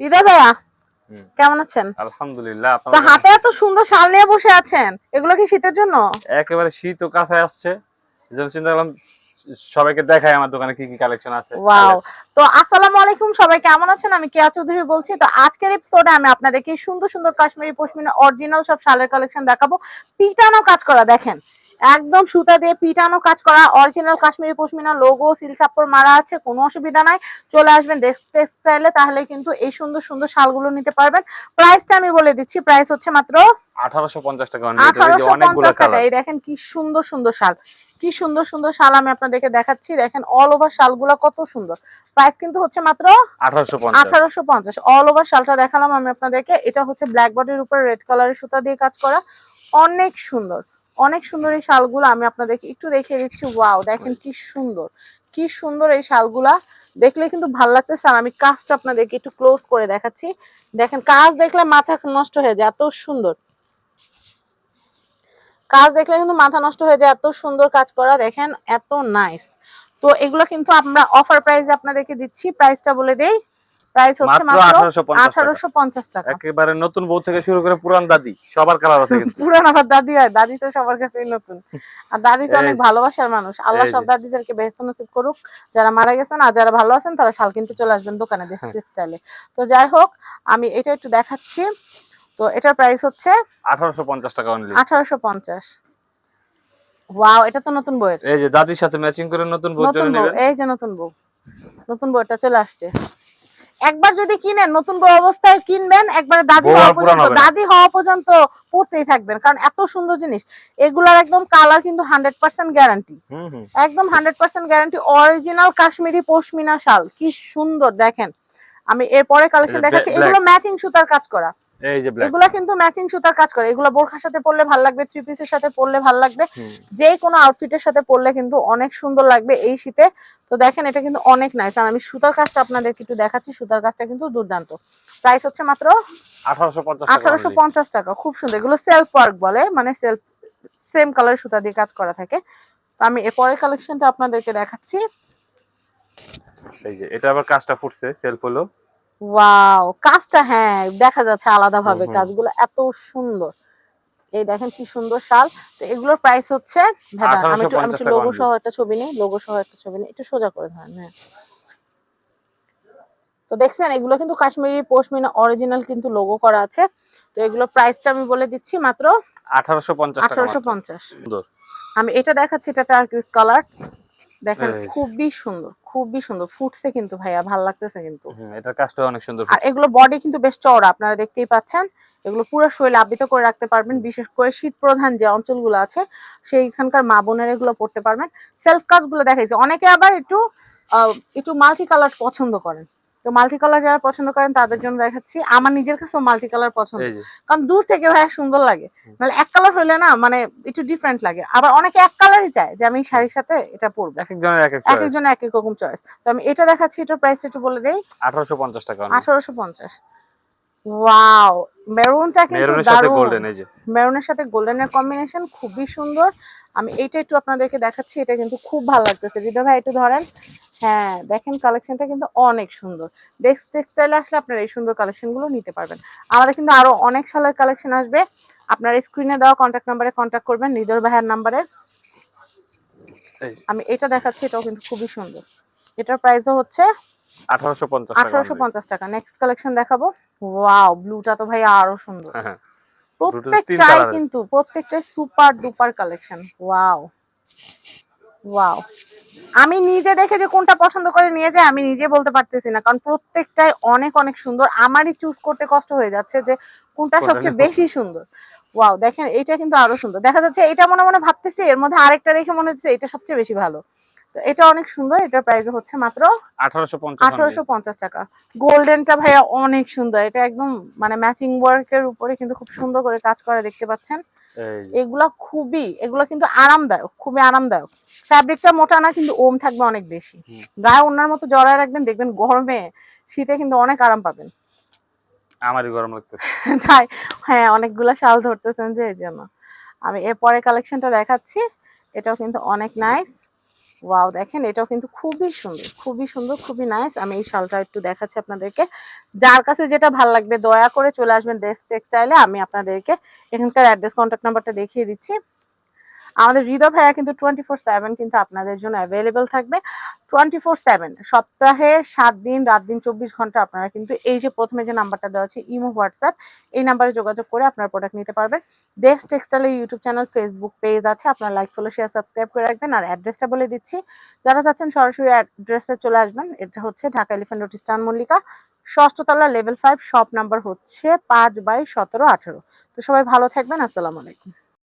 হৃদয় ভাইয়া কেমন আছেন? আলহামদুলিল্লাহ তো হাতে এত সুন্দর শাল নিয়ে বসে আছেন এগুলো কি শীতের জন্য? একেবারে শীত ও কাছে আসছে। এই চিন্তা করলাম সবাইকে দেখাই আমার দোকানে কি কি কালেকশন আছে। ওয়াও তো আসসালামু আলাইকুম সবাই কেমন আছেন? আমি কেয়া চৌধুরী বলছি। তো আজকের এপিসোডে আমি আপনাদেরকে সুন্দর সুন্দর কাশ্মীরি পশমিনা অরিজিনাল সব শালের কালেকশন দেখাবো। পিটানো কাজ করা দেখেন। একদম সুতা দিয়ে পিটানো কাজ করা original Kashmiri pashmina logo seal সাপোর মারা আছে কোনো অসুবিধা নাই। চলে আসবেন টেক্সটাইলে তাহলে কিন্তু এই সুন্দর সুন্দর শালগুলো নিতে পারবেন। প্রাইসটা আমি বলে দিচ্ছি প্রাইস হচ্ছে মাত্র দেখেন কি সুন্দর সুন্দর শাল কি সুন্দর সুন্দর শাল আমি আপনাদেরকে দেখাচ্ছি। দেখেন অল ওভার শালগুলো কত সুন্দর। প্রাইস কিন্তু হচ্ছে মাত্র আঠারোশো আঠারোশো পঞ্চাশ। অল ওভার শালটা দেখালাম আমি আপনাদেরকে। এটা হচ্ছে ব্ল্যাক বডির উপর রেড কালারের সুতা দিয়ে কাজ করা। অনেক সুন্দর। অনেক সুন্দর এই শালগুলো আমি আপনাদেরকে একটু দেখিয়ে দিচ্ছি। ওয়াও, দেখেন কি সুন্দর। কি সুন্দর এই শালগুলা। দেখলে কিন্তু ভালো লাগতেছে আর আমি কাজটা আপনাদেরকে একটু ক্লোজ করে দেখাচ্ছি। দেখেন, কাজ দেখলে মাথা নষ্ট হয়ে যায়, এত সুন্দর। কাজ দেখলে কিন্তু মাথা নষ্ট হয়ে যায়, এত সুন্দর কাজ করা, দেখেন, এত নাইস তো এগুলো কিন্তু আমরা অফার প্রাইসে আপনাদেরকে দিচ্ছি। প্রাইসটা বলে দেই প্রাইস হচ্ছে মাত্র টাকা। একেবারে নতুন বউ থেকে শুরু করে পুরান দাদি সবার কালার আছে কিন্তু। পুরান আবার দাদি হয় দাদি তো সবার কাছেই নতুন। আর দাদি তো অনেক ভালোবাসার মানুষ। আল্লাহ সব। দাদিদেরকে নসিব করুক। যারা মারা গেছেন আর যারা ভালো আছেন তারা শাল কিনতে চলে আসবেন দোকানে দেশ হ্যাঁ। স্টাইলে তো যাই হোক আমি এটা একটু দেখাচ্ছি। তো এটার প্রাইস হচ্ছে আঠারোশো পঞ্চাশ টাকা অনলি ওয়াও এটা তো নতুন বইয়ের এই যে দাদির সাথে ম্যাচিং করে নতুন বউ নতুন বউ এই যে নতুন বউ। নতুন বউটা চলে আসছে। একবার যদি কিনেন নতুন বউ অবস্থায় কিনবেন একবার দাদি হওয়া পর্যন্ত দাদি হওয়া পর্যন্ত পড়তেই থাকবেন। কারণ এত সুন্দর জিনিস এগুলার একদম কালার কিন্তু হান্ড্রেড পার্সেন্ট গ্যারান্টি একদম hundred percent guarantee original Kashmiri pashmina শাল কি সুন্দর দেখেন। আমি এরপরে কালেকশন দেখাচ্ছি এগুলো ম্যাচিং সুতার কাজ করা। এই যে ব্ল্যাক এগুলো কিন্তু ম্যাচিং সুতার কাজ করে। এগুলো বোরখার সাথে পরলে ভালো লাগবে থ্রি পিসের সাথে পরলে ভালো লাগবে। যে কোনো আউটফিটের সাথে পরলে কিন্তু অনেক সুন্দর লাগবে এই শীতে। তো দেখেন এটা কিন্তু অনেক নাইস আর আমি সুতার কাজটা আপনাদেরকে একটু দেখাচ্ছি। সুতার কাজটা কিন্তু দুর্দান্ত। প্রাইস হচ্ছে মাত্র আঠারোশো পঞ্চাশ টাকা খুব সুন্দর। এগুলো সেলফ ওয়ার্ক বলে মানে সেলফ সেম কালারের সুতা দিয়ে কাজ করা থাকে। তো আমি এরপরের কালেকশনটা আপনাদেরকে দেখাচ্ছি। এই যে এটা আবার কাজটা ফুটছে সেলফ হলো। ওয়াও কাজটা হ্যাঁ দেখা যাচ্ছে আলাদা ভাবে। কাজগুলো এত সুন্দর। এই দেখেন কি সুন্দর শাল। তো এগুলোর প্রাইস হচ্ছে আমি একটু আমি 1850 একটু টাকা লোগো। সহ একটা ছবি নিই লোগো সহ একটা ছবি নিই একটু সোজা করে ধরেন হ্যাঁ। তো দেখছেন এগুলো কিন্তু কাশ্মীরি পশমিনা অরিজিনাল কিন্তু লোগো করা আছে। তো এগুলো প্রাইসটা আমি বলে দিচ্ছি মাত্র আঠারোশো পঞ্চাশ আমি এটা দেখাচ্ছি এটা টার্কিস কালার দেখেন খুবই সুন্দর খুবই সুন্দর। ফুটছে কিন্তু ভাইয়া ভালো লাগতেছে কিন্তু। হুম এটার কাজটা অনেক সুন্দর আর এগুলো বডি কিন্তু বেশ চওড়া আপনারা দেখতেই পাচ্ছেন। এগুলো পুরো শরীরে আবৃত করে রাখতে পারবেন বিশেষ করে শীত প্রধান যে অঞ্চলগুলো আছে সেইখানকার মা বোনের এগুলো পড়তে পারবেন। সেলফ কাজগুলো দেখাইছে অনেকে আবার একটু আহ, একটু মাল্টি কালার পছন্দ করেন। তো মাল্টি কালার যারা পছন্দ করেন তাদের জন্য দেখাচ্ছি। আমার নিজের কাছেও মাল্টি কালার পছন্দ কারণ দূর থেকে ভাইয়া সুন্দর লাগে। মানে এক কালার হইলে না মানে একটু ডিফারেন্ট লাগে। আবার অনেকে এক কালারই চায় যে আমি শাড়ির সাথে এটা পরবো। এক একজন এক এক রকম চয়েস তো আমি এটা দেখাচ্ছি এটার প্রাইস একটু বলে দেই। আঠারোশো পঞ্চাশ টাকা only। আঠারোশো পঞ্চাশ। ওয়াও মেরুনটা কিন্তু মেরুনের সাথে দারুণ। গোল্ডেন এই যে। মেরুনের সাথে গোল্ডেনের কম্বিনেশন খুবই সুন্দর। আমি এইটা একটু আপনাদেরকে দেখাচ্ছি এটা কিন্তু খুব ভালো লাগতেছে। হৃদয় ভাই একটু ধরেন। হ্যাঁ দেখেন কালেকশনটা কিন্তু অনেক সুন্দর। ডেক্স টেক্সটাইলে আসলে আপনারা এই সুন্দর কালেকশনগুলো নিতে পারবেন। আমাদের কিন্তু আরও অনেক সালের কালেকশন আসবে। আপনারা স্ক্রিনে দেওয়া কন্ট্যাক্ট নাম্বারে কন্ট্যাক্ট করবেন হৃদয় ভাইয়ের নাম্বারে আমি এটা দেখাচ্ছি এটাও কিন্তু খুবই সুন্দর। এটার প্রাইসও হচ্ছে আঠারোশো পঞ্চাশ টাকা নেক্সট কালেকশন দেখাবো। ওয়াও ব্লুটা তো ভাই আরও সুন্দর। হ্যাঁ, হ্যাঁ। প্রত্যেকটাই কিন্তু প্রত্যেকটাই super duper collection wow wow আমি নিজে দেখে যে কোনটা পছন্দ করে নিয়ে যায় আমি নিজে বলতে পারতেছি না। কারণ প্রত্যেকটাই অনেক অনেক সুন্দর। আমারই চুজ করতে কষ্ট হয়ে যাচ্ছে যে কোনটা সবচেয়ে বেশি সুন্দর। ওয়াও দেখেন এটা কিন্তু আরও সুন্দর। দেখা যাচ্ছে এটা মনে মনে ভাবতেছি এর মধ্যে আরেকটা দেখে মনে হচ্ছে এটা সবচেয়ে বেশি ভালো। তো এটা অনেক সুন্দর এটার প্রাইস হচ্ছে মাত্র আঠারোশো পঞ্চাশ টাকা। গোল্ডেনটা ভাইয়া অনেক সুন্দর। এটা একদম মানে ম্যাচিং ওয়ার্কের উপরে কিন্তু খুব সুন্দর করে কাজ করা দেখতে পাচ্ছেন। এগুলা খুবই এগুলা কিন্তু আরামদায়ক খুবই আরামদায়ক। ফ্যাব্রিকটা মোটা না কিন্তু ওম থাকবে অনেক বেশি। গায়ে ওনার মতো জড়ায় রাখবেন দেখবেন গরমে শীতে কিন্তু অনেক আরাম পাবেন। আমারই গরম লাগতেছে। তাই হ্যাঁ অনেকগুলা শাল ধরতেছেন যে এর জন্য। আমি এরপরে কালেকশনটা দেখাচ্ছি এটাও কিন্তু অনেক নাইস ওয়াও, দেখেন এটাও কিন্তু খুবই সুন্দর খুবই সুন্দর, খুবই নাইস আমি এই শালটা একটু দেখাচ্ছি আপনাদেরকে। যার কাছে যেটা ভালো লাগবে দয়া করে চলে আসবেন ডেস্ক টেক্সটাইলে আমি আপনাদেরকে এখানকার অ্যাড্রেস কন্ট্যাক্ট নাম্বারটা দেখিয়ে দিচ্ছি। আমাদের হৃদয় ভাইয়া কিন্তু টোয়েন্টি ফোর সেভেন কিন্তু আপনাদের জন্য অ্যাভেলেবেল থাকবে। টোয়েন্টি ফোর সেভেন সপ্তাহে সাত দিন, রাত দিন চব্বিশ ঘণ্টা আপনারা কিন্তু এই যে প্রথমে যে নাম্বারটা দেওয়া আছে, ইমো, হোয়াটসঅ্যাপ, এই নাম্বারে যোগাযোগ করে আপনারা প্রোডাক্ট নিতে পারবেন। দেশ টেক্সটাইলের ইউটিউব চ্যানেল ফেসবুক পেজ আছে, আপনারা লাইক ফলো শেয়ার সাবস্ক্রাইব করে রাখবেন। আর অ্যাড্রেসটা বলে দিচ্ছি, যারা চাচ্ছেন সরাসরি অ্যাড্রেসে চলে আসবেন, এটা হচ্ছে ঢাকা এলিফেন্ট রোড স্টান মল্লিকা ষষ্ঠতলা লেভেল ফাইভ শপ নাম্বার হচ্ছে পাঁচ বাই সতেরো আঠেরো। তো সবাই ভালো থাকবেন, আসসালামু আলাইকুম।